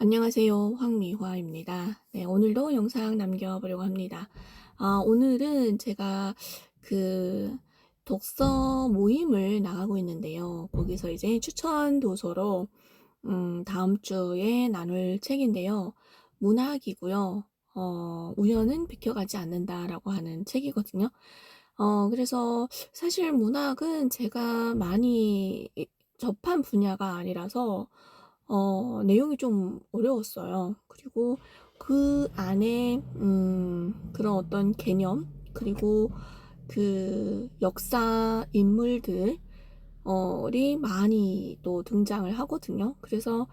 안녕하세요. 황미화입니다. 네, 오늘도 영상 남겨보려고 합니다. 아, 오늘은 제가 그 독서 모임을 나가고 있는데요. 거기서 이제 추천 도서로 음, 다음 주에 나눌 책인데요. 문학이고요. 어, 우연은 비켜가지 않는다라고 하는 책이거든요. 어, 그래서 사실 문학은 제가 많이 접한 분야가 아니라서 어, 내용이 좀 어려웠어요. 그리고 그 안에 음, 그런 어떤 개념 그리고 그 역사 인물들이 많이 또 등장을 하거든요. 그래서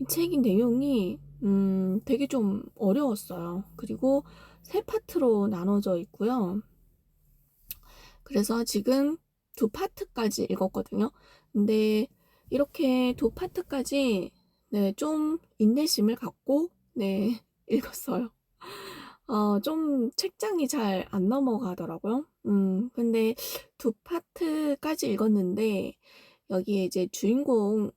이 책의 내용이 음, 되게 좀 어려웠어요. 그리고 세 파트로 나눠져 있고요. 그래서 지금 두 파트까지 읽었거든요. 근데 이렇게 두 파트까지 네, 좀 인내심을 갖고 네, 읽었어요. 어, 좀 책장이 잘 안 넘어가더라고요. 음, 근데 두 파트까지 읽었는데 여기에 이제 주인공이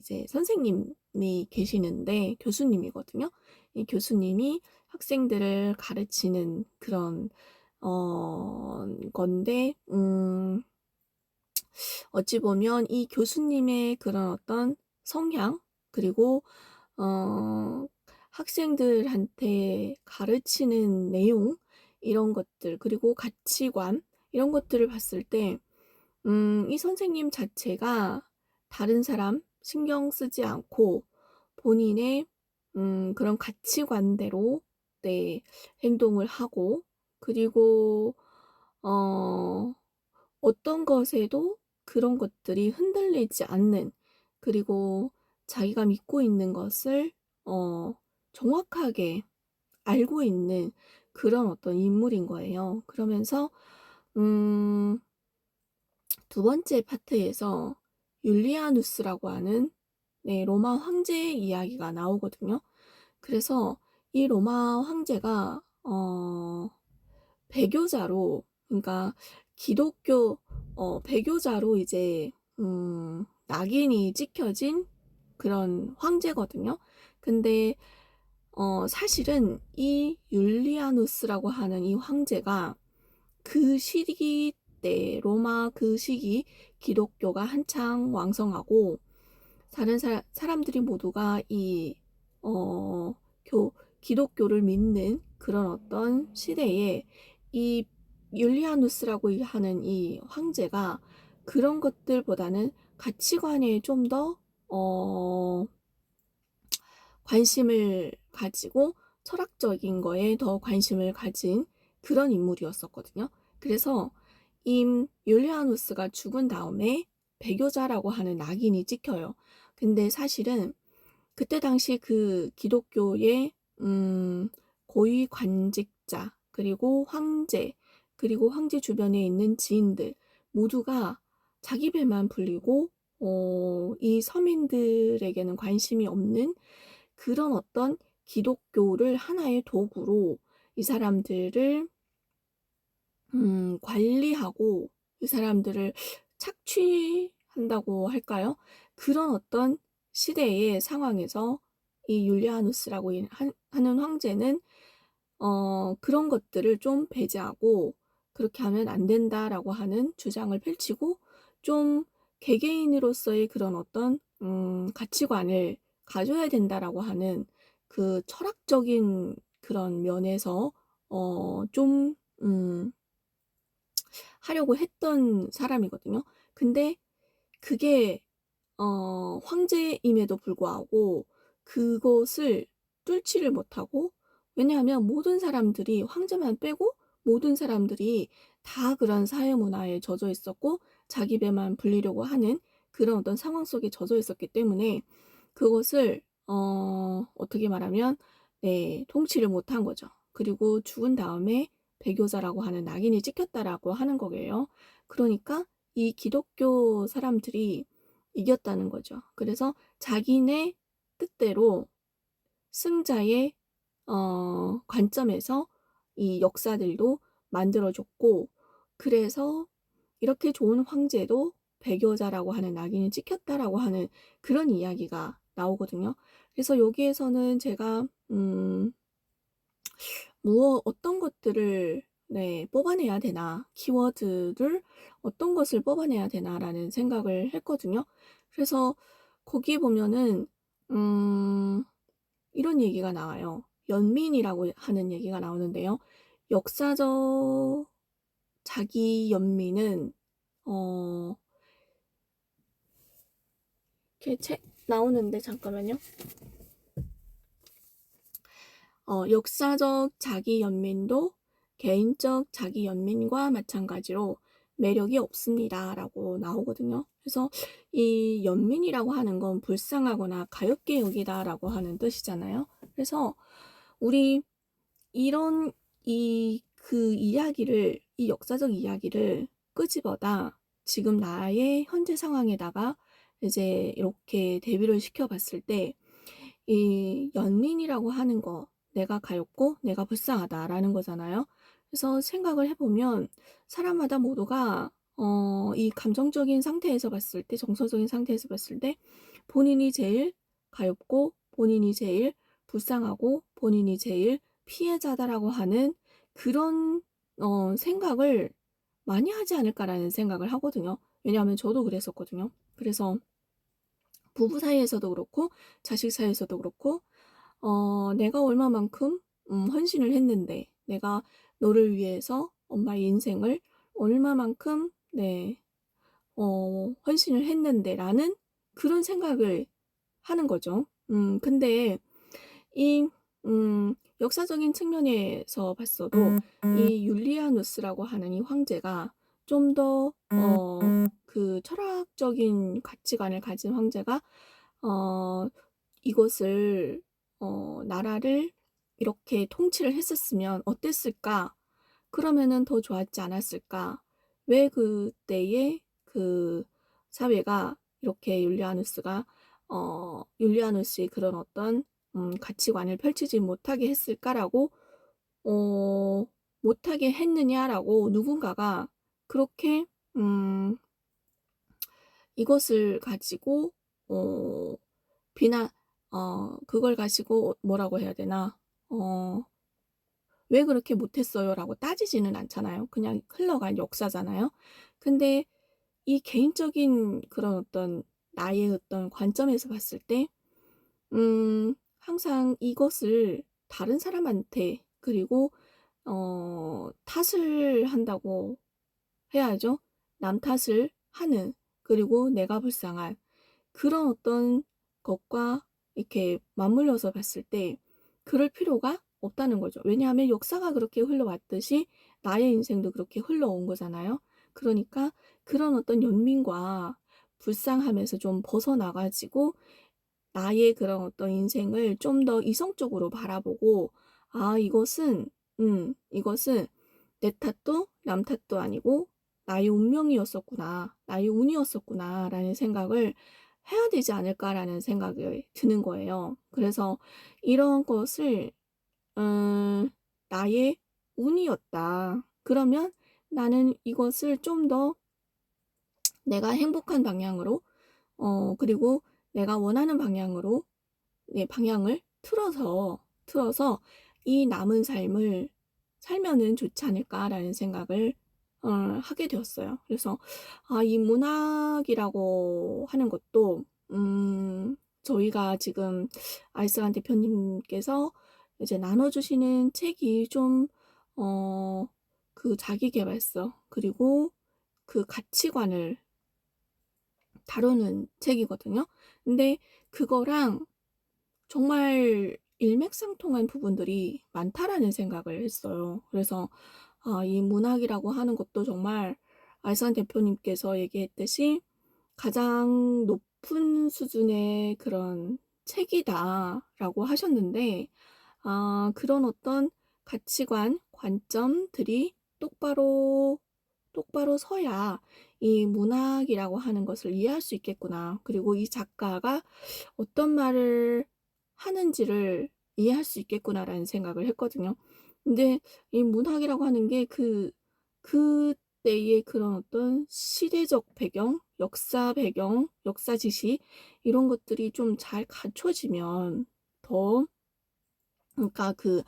이제 선생님이 계시는데 교수님이거든요. 이 교수님이 학생들을 가르치는 그런 어 건데 음 어찌 보면 이 교수님의 그런 어떤 성향 그리고 어 학생들한테 가르치는 내용 이런 것들 그리고 가치관 이런 것들을 봤을 때 음, 이 선생님 자체가 다른 사람 신경 쓰지 않고 본인의 음, 그런 가치관대로 네, 행동을 하고 그리고 어, 어떤 것에도 그런 것들이 흔들리지 않는 그리고 자기가 믿고 있는 것을 어, 정확하게 알고 있는 그런 어떤 인물인 거예요. 그러면서 음, 두 번째 파트에서 율리아누스라고 하는 네, 로마 황제의 이야기가 나오거든요. 그래서 이 로마 황제가 어, 배교자로 그러니까 기독교 어, 배교자로 이제 음, 낙인이 찍혀진 그런 황제거든요. 근데 어, 사실은 이 율리아누스라고 하는 이 황제가 그 시기 때 로마 그 시기 기독교가 한창 왕성하고 다른 사, 사람들이 모두가 이 어, 교, 기독교를 믿는 그런 어떤 시대에 이 율리아누스라고 하는 이 황제가 그런 것들보다는 가치관에 좀 더, 어, 관심을 가지고 철학적인 거에 더 관심을 가진 그런 인물이었었거든요. 그래서 임 율리아누스가 죽은 다음에 배교자라고 하는 낙인이 찍혀요. 근데 사실은 그때 당시 그 기독교의 음, 고위 관직자 그리고 황제 그리고 황제 주변에 있는 지인들 모두가 자기 배만 불리고 어, 이 서민들에게는 관심이 없는 그런 어떤 기독교를 하나의 도구로 이 사람들을 음, 관리하고 이 사람들을 착취한다고 할까요? 그런 어떤 시대의 상황에서 이 율리아누스라고 하는 황제는 어, 그런 것들을 좀 배제하고 그렇게 하면 안 된다라고 하는 주장을 펼치고 좀 개개인으로서의 그런 어떤 음, 가치관을 가져야 된다라고 하는 그 철학적인 그런 면에서 어, 좀 음, 하려고 했던 사람이거든요. 근데 그게 어, 황제임에도 불구하고 그것을 뚫지를 못하고 왜냐하면 모든 사람들이 황제만 빼고 모든 사람들이 다 그런 사회 문화에 젖어 있었고 자기 배만 불리려고 하는 그런 어떤 상황 속에 젖어 있었기 때문에 그것을 어, 어떻게 말하면 네, 통치를 못한 거죠. 그리고 죽은 다음에 배교자라고 하는 낙인이 찍혔다라고 하는 거예요. 그러니까 이 기독교 사람들이 이겼다는 거죠. 그래서 자기네 뜻대로 승자의 어, 관점에서 이 역사들도 만들어줬고 그래서 이렇게 좋은 황제도 배교자라고 하는 낙인이 찍혔다라고 하는 그런 이야기가 나오거든요. 그래서 여기에서는 제가 음 무엇 어떤 것들을 네 뽑아내야 되나 키워드를 어떤 것을 뽑아내야 되나라는 생각을 했거든요. 그래서 거기에 보면은 음 이런 얘기가 나와요. 연민이라고 하는 얘기가 나오는데요. 역사적 자기 연민은 어 이렇게 책 나오는데 잠깐만요. 어, 역사적 자기 연민도 개인적 자기 연민과 마찬가지로 매력이 없습니다. 라고 나오거든요. 그래서 이 연민이라고 하는 건 불쌍하거나 가엽게 여기다 라고 하는 뜻이잖아요. 그래서 우리 이런 이 그 이야기를 이 역사적 이야기를 끄집어다 지금 나의 현재 상황에다가 이제 이렇게 대비를 시켜 봤을 때 이 연민이라고 하는 거 내가 가엾고 내가 불쌍하다라는 거잖아요. 그래서 생각을 해보면 사람마다 모두가 어, 이 감정적인 상태에서 봤을 때, 정서적인 상태에서 봤을 때 본인이 제일 가엾고 본인이 제일 불쌍하고 본인이 제일 피해자다라고 하는 그런 어, 생각을 많이 하지 않을까라는 생각을 하거든요. 왜냐하면 저도 그랬었거든요. 그래서 부부 사이에서도 그렇고 자식 사이에서도 그렇고 어, 내가 얼마만큼 음, 헌신을 했는데 내가 너를 위해서 엄마의 인생을 얼마만큼 네, 어, 헌신을 했는데라는 그런 생각을 하는 거죠. 음, 근데 이 음, 역사적인 측면에서 봤어도 이 율리아누스라고 하는 이 황제가 좀 더 어, 그 철학적인 가치관을 가진 황제가 어, 이것을 어, 나라를 이렇게 통치를 했었으면 어땠을까? 그러면은 더 좋았지 않았을까? 왜 그때의 그 사회가 이렇게 율리아누스가 어, 율리아누스의 그런 어떤 음, 가치관을 펼치지 못하게 했을까라고 어, 못하게 했느냐라고 누군가가 그렇게 음, 이것을 가지고 어, 비난 어, 그걸 가지고 뭐라고 해야 되나 어, 왜 그렇게 못했어요? 라고 따지지는 않잖아요. 그냥 흘러간 역사잖아요. 근데 이 개인적인 그런 어떤 나의 어떤 관점에서 봤을 때, 음, 항상 이것을 다른 사람한테 그리고 어, 탓을 한다고 해야죠. 남 탓을 하는 그리고 내가 불쌍한 그런 어떤 것과 이렇게 맞물려서 봤을 때 그럴 필요가 없다는 거죠. 왜냐하면 역사가 그렇게 흘러왔듯이 나의 인생도 그렇게 흘러온 거잖아요. 그러니까 그런 어떤 연민과 불쌍함에서 좀 벗어나가지고 나의 그런 어떤 인생을 좀 더 이성적으로 바라보고 아 이것은 음 이것은 내 탓도 남 탓도 아니고 나의 운명이었었구나 나의 운이었었구나 라는 생각을 해야 되지 않을까라는 생각이 드는 거예요. 그래서 이런 것을 음, 나의 운이었다. 그러면 나는 이것을 좀 더 내가 행복한 방향으로 어 그리고 내가 원하는 방향으로 네, 방향을 틀어서 틀어서 이 남은 삶을 살면은 좋지 않을까라는 생각을 어, 하게 되었어요. 그래서 아, 이 문학이라고 하는 것도 음, 저희가 지금 아이스란 대표님께서 이제 나눠주시는 책이 좀 어, 그 자기계발서 그리고 그 가치관을 다루는 책이거든요. 근데 그거랑 정말 일맥상통한 부분들이 많다라는 생각을 했어요. 그래서 아, 이 문학이라고 하는 것도 정말 알산 대표님께서 얘기했듯이 가장 높은 수준의 그런 책이다라고 하셨는데, 아, 그런 어떤 가치관, 관점들이 똑바로, 똑바로 서야 이 문학이라고 하는 것을 이해할 수 있겠구나. 그리고 이 작가가 어떤 말을 하는지를 이해할 수 있겠구나라는 생각을 했거든요. 근데 이 문학이라고 하는 게 그 그때의 그런 어떤 시대적 배경, 역사 배경, 역사 지식 이런 것들이 좀 잘 갖춰지면 더 그러니까 그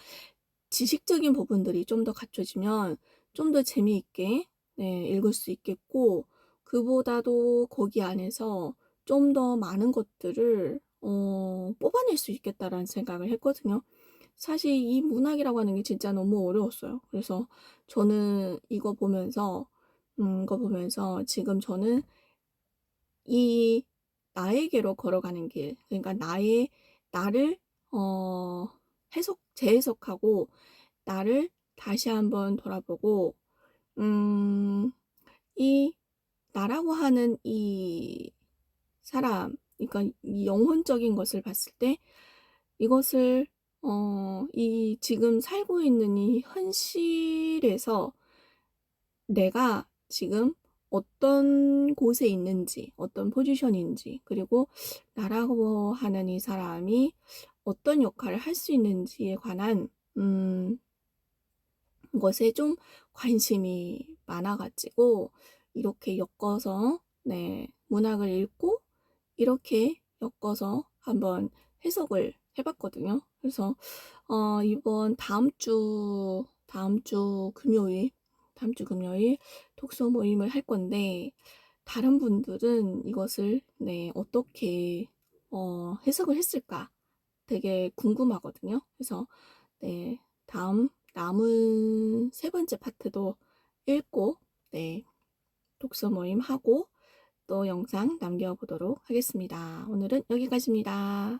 지식적인 부분들이 좀 더 갖춰지면 좀 더 재미있게 네 읽을 수 있겠고 그보다도 거기 안에서 좀 더 많은 것들을 어 뽑아낼 수 있겠다라는 생각을 했거든요. 사실 이 문학이라고 하는 게 진짜 너무 어려웠어요. 그래서 저는 이거 보면서 음 이거 보면서 지금 저는 이 나에게로 걸어가는 길 그러니까 나의 나를 어 해석 재해석하고 나를 다시 한번 돌아보고 음 이 나라고 하는 이 사람 그러니까 이 영혼적인 것을 봤을 때 이것을 어 이 지금 살고 있는 이 현실에서 내가 지금 어떤 곳에 있는지 어떤 포지션인지 그리고 나라고 하는 이 사람이 어떤 역할을 할 수 있는지에 관한 음 것에 좀 관심이 많아 가지고 이렇게 엮어서 네 문학을 읽고 이렇게 엮어서 한번 해석을 해 봤거든요. 그래서 어 이번 다음 주 다음 주 금요일 다음 주 금요일 독서 모임을 할 건데 다른 분들은 이것을 네 어떻게 어 해석을 했을까 되게 궁금하거든요. 그래서 네 다음 남은 세 번째 파트도 읽고 네 독서 모임 하고 또 영상 남겨 보도록 하겠습니다. 오늘은 여기까지입니다.